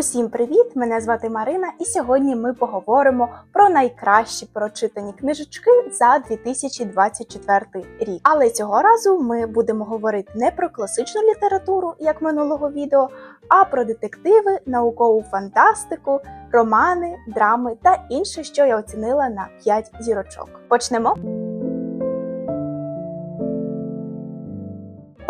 Усім привіт! Мене звати Марина, і сьогодні ми поговоримо про найкращі прочитані книжечки за 2024 рік. Але цього разу ми будемо говорити не про класичну літературу, як минулого відео, а про детективи, наукову фантастику, романи, драми та інше, що я оцінила на 5 зірочок. Почнемо.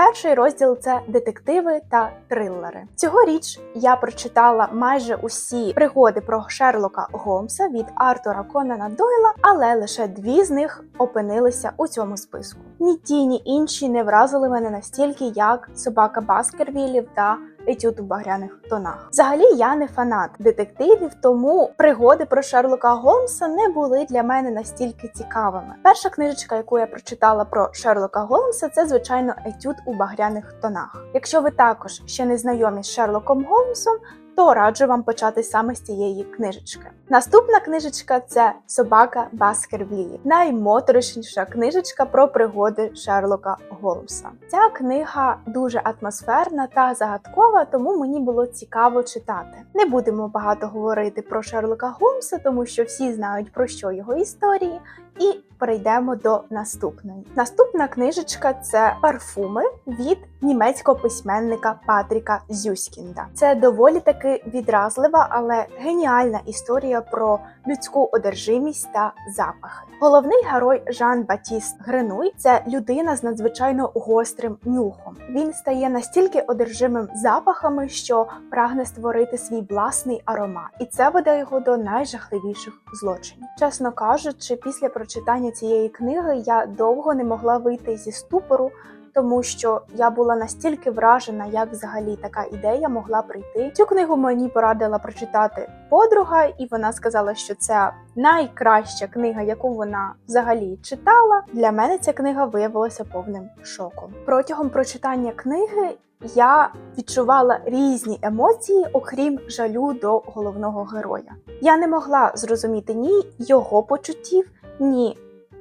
Перший розділ це детективи та трилери. Цьогоріч я прочитала майже усі пригоди про Шерлока Голмса від Артура Конана Дойла, але лише дві з них опинилися у цьому списку. Ні ті, ні інші не вразили мене настільки, як собака Баскервілів та етюд у багряних тонах. Взагалі я не фанат детективів, тому пригоди про Шерлока Голмса не були для мене настільки цікавими. Перша книжечка, яку я прочитала про Шерлока Голмса, це звичайно етюд у багряних тонах. Якщо ви також ще не знайомі з Шерлоком Голмсом, то раджу вам почати саме з цієї книжечки. Наступна книжечка це Собака Баскервілів, наймоторошніша книжечка про пригоди Шерлока Голмса. Ця книга дуже атмосферна та загадкова, тому мені було цікаво читати. Не будемо багато говорити про Шерлока Голмса, тому що всі знають про що його історії, і перейдемо до наступної. Наступна книжечка це парфуми від німецького письменника Патріка Зюськінда. Це доволі таки відразлива, але геніальна історія про людську одержимість та запахи. Головний герой Жан Батіст Гренуй це людина з надзвичайно гострим нюхом. Він стає настільки одержимим запахами, що прагне створити свій власний аромат, і це веде його до найжахливіших злочинів. Чесно кажучи, після прочитання цієї книги я довго не могла вийти зі ступору. Тому що я була настільки вражена, як взагалі така ідея могла прийти. Цю книгу мені порадила прочитати подруга, і вона сказала, що це найкраща книга, яку вона взагалі читала. Для мене ця книга виявилася повним шоком. Протягом прочитання книги я відчувала різні емоції, окрім жалю до головного героя. Я не могла зрозуміти ні його почуттів, ні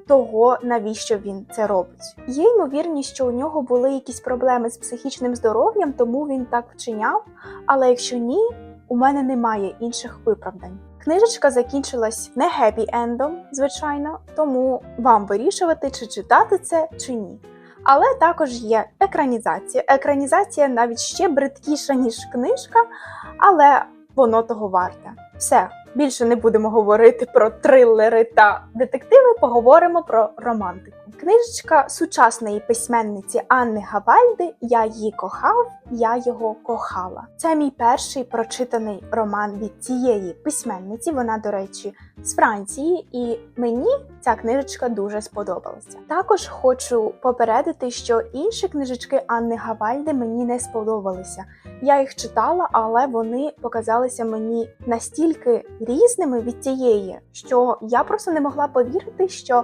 того, навіщо він це робить. Є ймовірність, що у нього були якісь проблеми з психічним здоров'ям, тому він так вчиняв. Але якщо ні, у мене немає інших виправдань. Книжечка закінчилась не хеппі-ендом, звичайно, тому вам вирішувати, чи читати це чи ні. Але також є екранізація. Екранізація навіть ще бридкіша, ніж книжка, але воно того варте. Все, більше не будемо говорити про трилери та детективи, поговоримо про романтику. Книжечка сучасної письменниці Анни Гавальди Я її кохав, я його кохала. Це мій перший прочитаний роман від цієї письменниці. Вона, до речі, з Франції, і мені ця книжечка дуже сподобалася. Також хочу попередити, що інші книжечки Анни Гавальди мені не сподобалися. Я їх читала, але вони показалися мені настільки різними від цієї, що я просто не могла повірити, що е,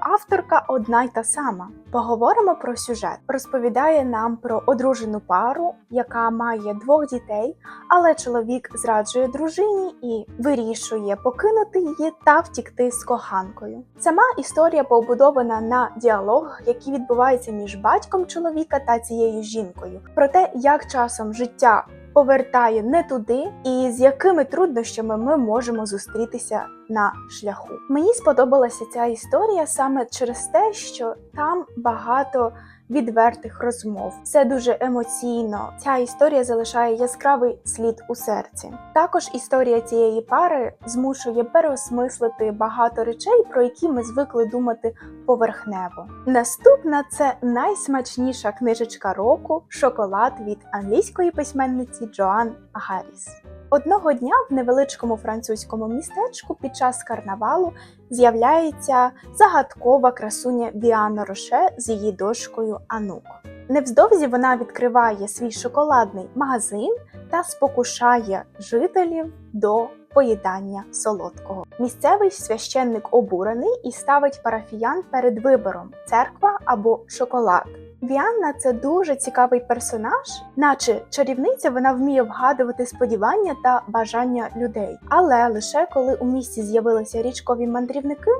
авторка одна й та сама. Поговоримо про сюжет. Розповідає нам про одружену пару, яка має двох дітей, але чоловік зраджує дружині і вирішує покинути її та втікти з коханкою. Сама історія побудована на діалогах, які відбуваються між батьком чоловіка та цією жінкою, про те, як часом життя повертає не туди, і з якими труднощами ми можемо зустрітися на шляху. Мені сподобалася ця історія саме через те, що там багато відвертих розмов. Це дуже емоційно. Ця історія залишає яскравий слід у серці. Також історія цієї пари змушує переосмислити багато речей, про які ми звикли думати поверхнево. Наступна це найсмачніша книжечка року Шоколад від англійської письменниці Джоан Гарріс. Одного дня в невеличкому французькому містечку під час карнавалу з'являється загадкова красуня Діана Роше з її дошкою Анук. Невздовзі вона відкриває свій шоколадний магазин та спокушає жителів до поїдання солодкого. Місцевий священник обурений і ставить парафіян перед вибором церква або шоколад. Віанна це дуже цікавий персонаж, наче чарівниця вона вміє вгадувати сподівання та бажання людей. Але лише коли у місті з'явилися річкові мандрівники,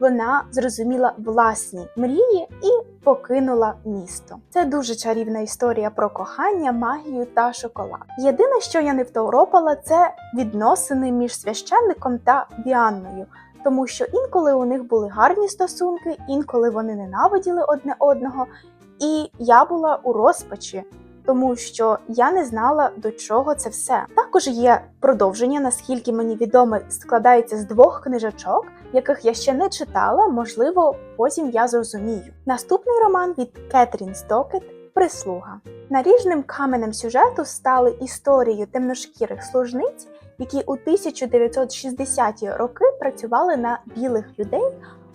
вона зрозуміла власні мрії і покинула місто. Це дуже чарівна історія про кохання, магію та шоколад. Єдине, що я не второпала, це відносини між священником та Діанною. Тому що інколи у них були гарні стосунки, інколи вони ненавиділи одне одного, і я була у розпачі, тому що я не знала до чого це все. Також є продовження, наскільки мені відомо, складається з двох книжечок, яких я ще не читала. Можливо, потім я зрозумію. Наступний роман від Кетрін Стокет Прислуга. Наріжним каменем сюжету стали історії темношкірих служниць, які у 1960-ті роки працювали на білих людей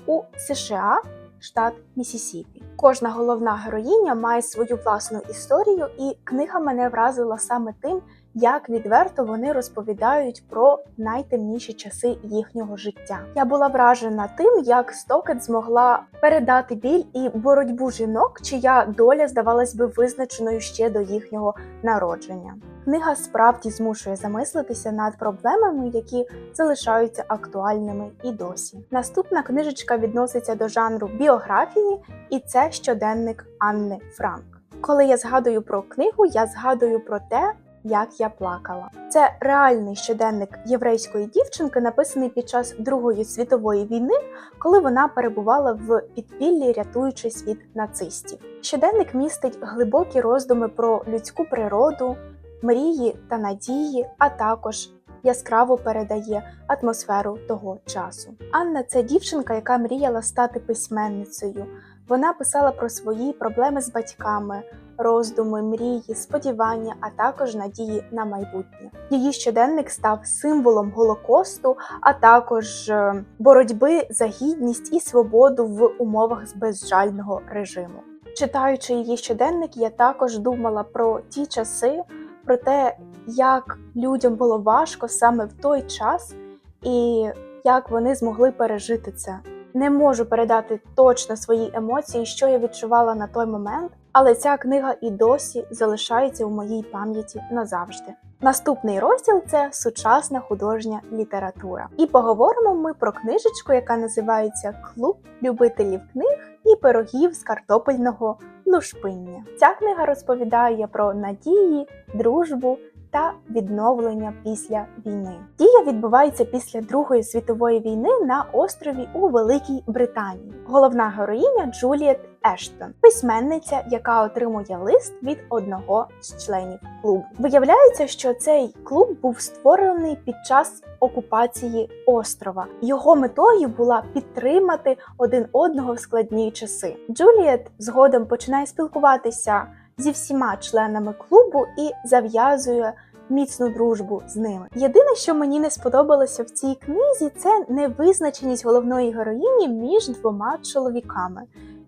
у США, штат Місісіпі. Кожна головна героїня має свою власну історію, і книга мене вразила саме тим, як відверто вони розповідають про найтемніші часи їхнього життя. Я була вражена тим, як Стокет змогла передати біль і боротьбу жінок, чия доля здавалась би визначеною ще до їхнього народження. Книга справді змушує замислитися над проблемами, які залишаються актуальними і досі. Наступна книжечка відноситься до жанру біографії, і це щоденник Анни Франк. Коли я згадую про книгу, я згадую про те, як я плакала. Це реальний щоденник єврейської дівчинки, написаний під час Другої світової війни, коли вона перебувала в підпіллі, рятуючись від нацистів. Щоденник містить глибокі роздуми про людську природу, мрії та надії, а також яскраво передає атмосферу того часу. Анна це дівчинка, яка мріяла стати письменницею. Вона писала про свої проблеми з батьками, роздуми, мрії, сподівання, а також надії на майбутнє. Її щоденник став символом голокосту, а також е, боротьби за гідність і свободу в умовах безжального режиму. Читаючи її щоденник, я також думала про ті часи, про те, як людям було важко саме в той час, і як вони змогли пережити це. Не можу передати точно свої емоції, що я відчувала на той момент, але ця книга і досі залишається у моїй пам'яті назавжди. Наступний розділ це сучасна художня література. І поговоримо ми про книжечку, яка називається Клуб любителів книг і пирогів з картопельного лушпиння. Ця книга розповідає про надії, дружбу та відновлення після війни. Дія відбувається після Другої світової війни на острові у Великій Британії. Головна героїня Джуліет Ештон, письменниця, яка отримує лист від одного з членів клубу. Виявляється, що цей клуб був створений під час окупації острова. Його метою була підтримати один одного в складні часи. Джуліет згодом починає спілкуватися зі всіма членами клубу і зав'язує міцну дружбу з ними. Єдине, що мені не сподобалося в цій книзі, це невизначеність головної героїні між двома чоловіками.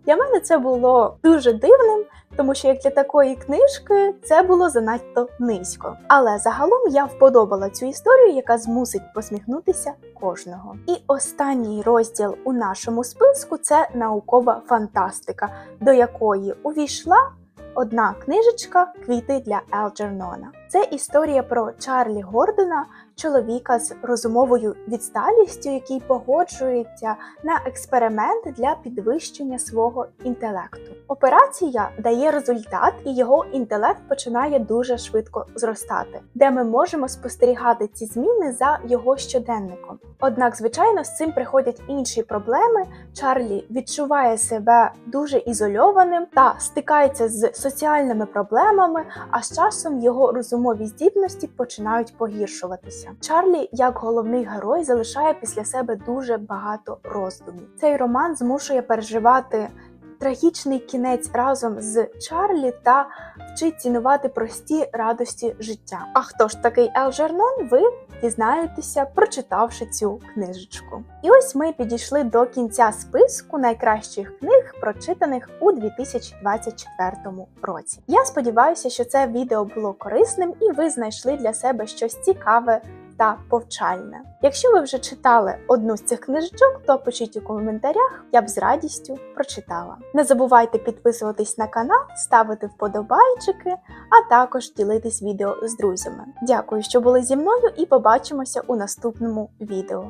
Для мене це було дуже дивним, тому що як для такої книжки це було занадто низько. Але загалом я вподобала цю історію, яка змусить посміхнутися кожного. І останній розділ у нашому списку це наукова фантастика, до якої увійшла одна книжечка Квіти для Елджернона. Це історія про Чарлі Гордона, чоловіка з розумовою відсталістю, який погоджується на експеримент для підвищення свого інтелекту. Операція дає результат, і його інтелект починає дуже швидко зростати, де ми можемо спостерігати ці зміни за його щоденником. Однак, звичайно, з цим приходять інші проблеми. Чарлі відчуває себе дуже ізольованим та стикається з соціальними проблемами, а з часом його розумові здібності починають погіршуватися. Чарлі, як головний герой, залишає після себе дуже багато роздумів. Цей роман змушує переживати трагічний кінець разом з Чарлі та вчить цінувати прості радості життя. А хто ж такий Елджернон? Ви дізнаєтеся, прочитавши цю книжечку. І ось ми підійшли до кінця списку найкращих книг, прочитаних у 2024 році. Я сподіваюся, що це відео було корисним і ви знайшли для себе щось цікаве та повчальне. Якщо ви вже читали одну з цих книжечок, то пишіть у коментарях, я б з радістю прочитала. Не забувайте підписуватись на канал, ставити вподобайчики, а також ділитись відео з друзями. Дякую, що були зі мною, і побачимося у наступному відео.